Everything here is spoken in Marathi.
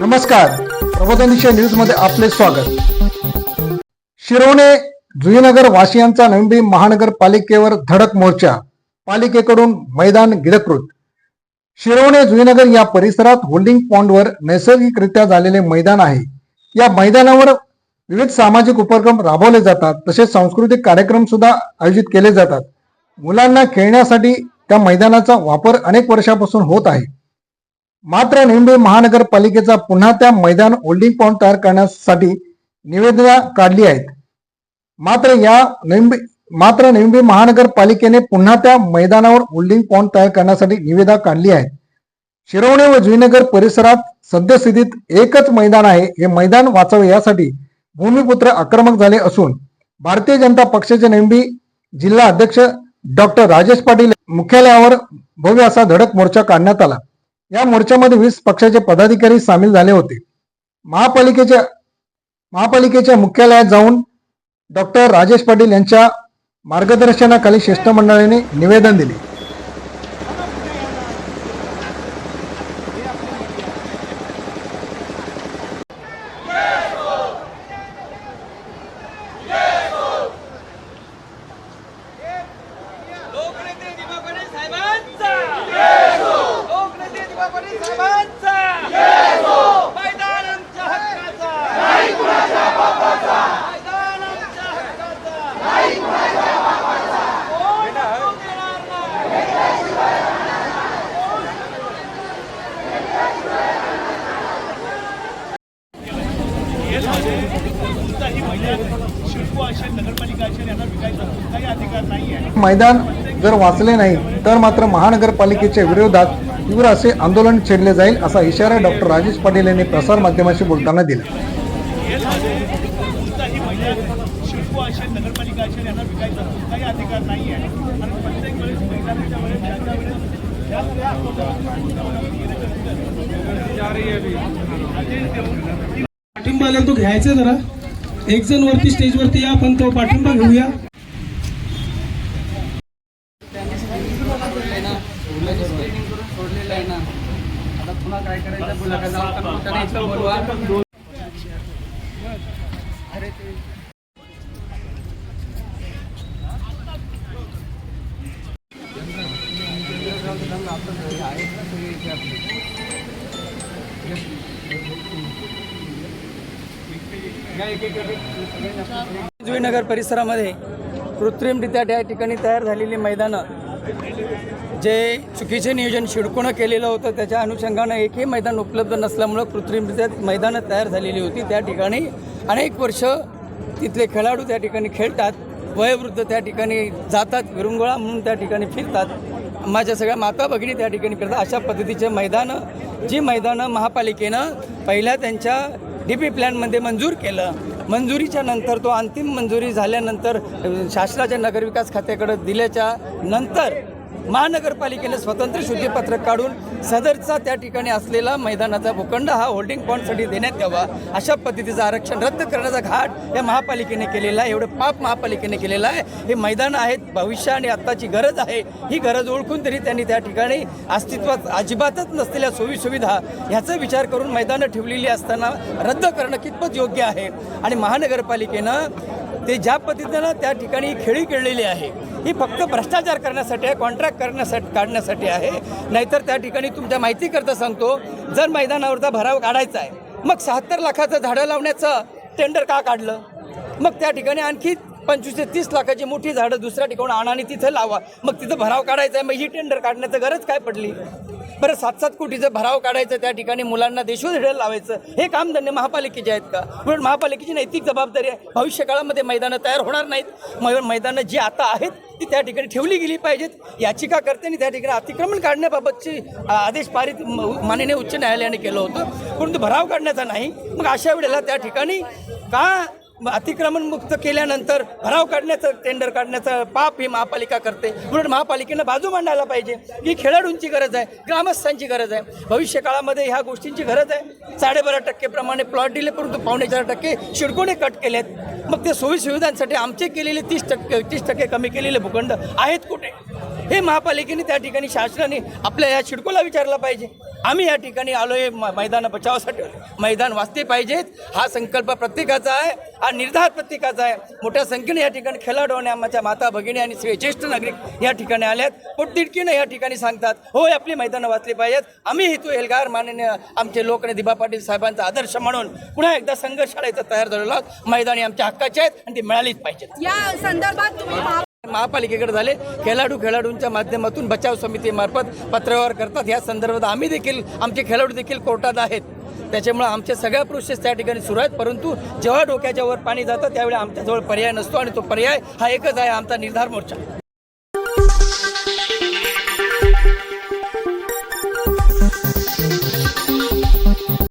नमस्कार. प्रबोधनिशय न्यूजमध्ये आपले स्वागत. शिरोणे जुईनगर वासियांचा नवी महानगरपालिकेवर धडक मोर्चा पालिकेकडून मैदान गिरकृत शिरोणे जुईनगर या परिसरात होल्डिंग पॉन्डवर नैसर्गिकरित्या झालेले मैदान आहे. या मैदानावर विविध सामाजिक उपक्रम राबवले जातात तसेच सांस्कृतिक कार्यक्रम सुद्धा आयोजित केले जातात. मुलांना खेळण्यासाठी त्या मैदानाचा वापर अनेक वर्षापासून होत आहे. मात्र निंबे महानगरपालिकेचा पुन्हा त्या मैदान होल्डिंग पॉईंट तयार करण्यासाठी निवेदना काढली आहेत. मात्र या निंबे मात्र निंबे महानगरपालिकेने पुन्हा त्या मैदानावर होल्डिंग पॉईंट तयार करण्यासाठी निवेदा काढली आहेत. शिरवणे व जुईनगर परिसरात सद्यस्थितीत एकच मैदान आहे. हे मैदान वाचावे यासाठी भूमिपुत्र आक्रमक झाले असून भारतीय जनता पक्षाचे नेमबी जिल्हा अध्यक्ष डॉक्टर राजेश पाटील मुख्यालयावर भव्य असा धडक मोर्चा काढण्यात आला. या मोर्चामध्ये वीस पक्षाचे पदाधिकारी सामील झाले होते. महापालिकेच्या महापालिकेच्या मुख्यालयात जाऊन डॉक्टर राजेश पाटील यांच्या मार्गदर्शनाखाली शिष्टमंडळाने निवेदन दिले लोकनेते दिवा पाटील साहेबांचा लोकनेते दिवा पाटील साहेबांचा मैदान आमच्या हक्काचा मैदान आमच्या हक्काचा कोण हटवून देणार नाही. कोणताही मैदान शिडको असेल नगरपालिका असेल यांना विकायचा कोणताही अधिकार नाही आहे मैदान जर वाचले नाही तर मात्र महानगरपालिकेच्या विरोधात तीव्र असे आंदोलन छेडले जाईल असा इशारा डॉक्टर राजेश पाटील यांनी प्रसार माध्यमाशी बोलताना दिला. पाठिंबा आला तो घ्यायचा जरा. एक जण वरती स्टेजवरती या आपण तो पाठिंबा घेऊया. जुईनगर परिसरामध्ये कृत्रिमरित्या त्या ठिकाणी तयार झालेली मैदानं. जे चुकीचे नियोजन शिडकोनं केलेलं होतं त्याच्या अनुषंगानं एकही मैदान उपलब्ध नसल्यामुळं कृत्रिमरित्या मैदानं तयार झालेली होती. त्या ठिकाणी अनेक वर्ष तिथले खेळाडू त्या ठिकाणी खेळतात वयोवृद्ध त्या ठिकाणी जातात विरंगुळा म्हणून त्या ठिकाणी फिरतात. माझ्या सगळ्या माता भगिनी त्या ठिकाणी फिरतात. अशा पद्धतीचे मैदानं जी मैदानं महापालिकेनं पहिल्या त्यांच्या डी पी प्लॅनमध्ये मंजूर केलं मंजुरीच्या नंतर तो अंतिम मंजुरी झाल्यानंतर शासनाच्या नगरविकास खात्याकडे दिल्याच्या नंतर महानगरपालिकेने स्वतंत्र शुद्धीपत्रक काढून सदरचा त्या ठिकाणी असलेला मैदानाचा भूखंड हा होल्डिंग पॉईंटसाठी देण्यात यावा. अशा पद्धतीचं आरक्षण रद्द करण्याचा घाट या महापालिकेने केलेला आहे. एवढं पाप महापालिकेने केलेलं आहे. हे मैदानं आहेत. भविष्य आणि आत्ताची गरज आहे. ही गरज ओळखून तरी त्यांनी त्या ठिकाणी अस्तित्वात अजिबातच नसलेल्या सोयीसुविधा ह्याचा विचार करून मैदानं ठेवलेली असताना रद्द करणं कितपत योग्य आहे? आणि महानगरपालिकेनं ते ज्या पद्धतीनं त्या ठिकाणी खेळी खेळलेली आहे ही फक्त भ्रष्टाचार करण्यासाठी आहे कॉन्ट्रॅक्ट करण्यासाठी काढण्यासाठी आहे. नाहीतर त्या ठिकाणी तुमच्या माहितीकरता सांगतो जर मैदानावरचा भराव काढायचा आहे मग शहात्तर लाखाचं झाडं लावण्याचं टेंडर का काढलं? मग त्या ठिकाणी आणखी पंचवीस ते तीस लाखाची मोठी झाडं दुसऱ्या ठिकाणी आणा आणि तिथं लावा. मग तिथं भराव काढायचा आहे. मग ही टेंडर काढण्याचं गरज काय पडली? बरं सात सात कोटीचं भराव काढायचं त्या ठिकाणी मुलांना देशोधडे लावायचं. हे कामधंदे महापालिकेचे आहेत का? म्हणून महापालिकेची नैतिक जबाबदारी आहे. भविष्यकाळामध्ये मैदानं तयार होणार नाहीत. मग मैदानं जी आता आहेत ती त्या ठिकाणी ठेवली गेली पाहिजेत. याचिका करते आणि त्या ठिकाणी अतिक्रमण काढण्याबाबतची आदेश पारित म- माननीय उच्च न्यायालयाने केलं होतं. परंतु भराव काढण्याचा नाही. मग अशा वेळेला त्या ठिकाणी का अतिक्रमण मुक्त केल्यानंतर भराव काढण्याचं टेंडर काढण्याचं पाप ही महापालिका करते. म्हणून महापालिकेनं बाजू मांडायला पाहिजे. ही खेळाडूंची गरज आहे ग्रामस्थांची गरज आहे. भविष्य काळामध्ये ह्या गोष्टींची गरज आहे. साडेबारा टक्केप्रमाणे प्लॉट दिले परंतु पावणे चार टक्के शिडकोने कट केलेत. मग ते सोयी सुविधांसाठी आमचे केलेले तीस टक्के तीस टक्के कमी केलेले भूखंड आहेत कुठे? हे महापालिकेने त्या ठिकाणी शासनाने आपल्या या शिडकोला विचारलं पाहिजे. आम्ही या ठिकाणी आलोय म- मैदान बचावासाठी मैदान वाचते पाहिजेत. हा संकल्प प्रत्येकाचा आहे. हा निर्धार प्रत्येकाचा आहे. मोठ्या संख्येने या ठिकाणी खेळाडू आणि आमच्या माता भगिनी आणि ज्येष्ठ नागरिक या ठिकाणी आल्यात. पोटतिडकीनं या ठिकाणी सांगतात होय आपली मैदानं वाचली पाहिजेत. आम्ही हेतू एल्गार माननीय आमचे लोक आणि दिबा पाटील साहेबांचा आदर्श म्हणून पुन्हा एकदा संघर्षाला इथं तयार झालेलो आहोत मैदानी आमच्या हक्काचे आहेत आणि ती मिळालीच पाहिजेत. या संदर्भात तुम्ही महापालिकेकडे झाले. खेळाडू खेळाडूंच्या माध्यमातून बचाव समितीमार्फत पत्रव्यवहार करतात. या संदर्भात आम्ही देखील आमचे खेळाडू देखील कोर्टात आहेत. त्याच्यामुळे आमच्या सगळ्या प्रोसेस त्या ठिकाणी सुरू आहेत. परंतु जेव्हा डोक्याच्या वर पाणी जातं त्यावेळी आमच्याजवळ पर्याय नसतो आणि तो पर्याय हा एकच आहे आमचा निर्धार मोर्चा.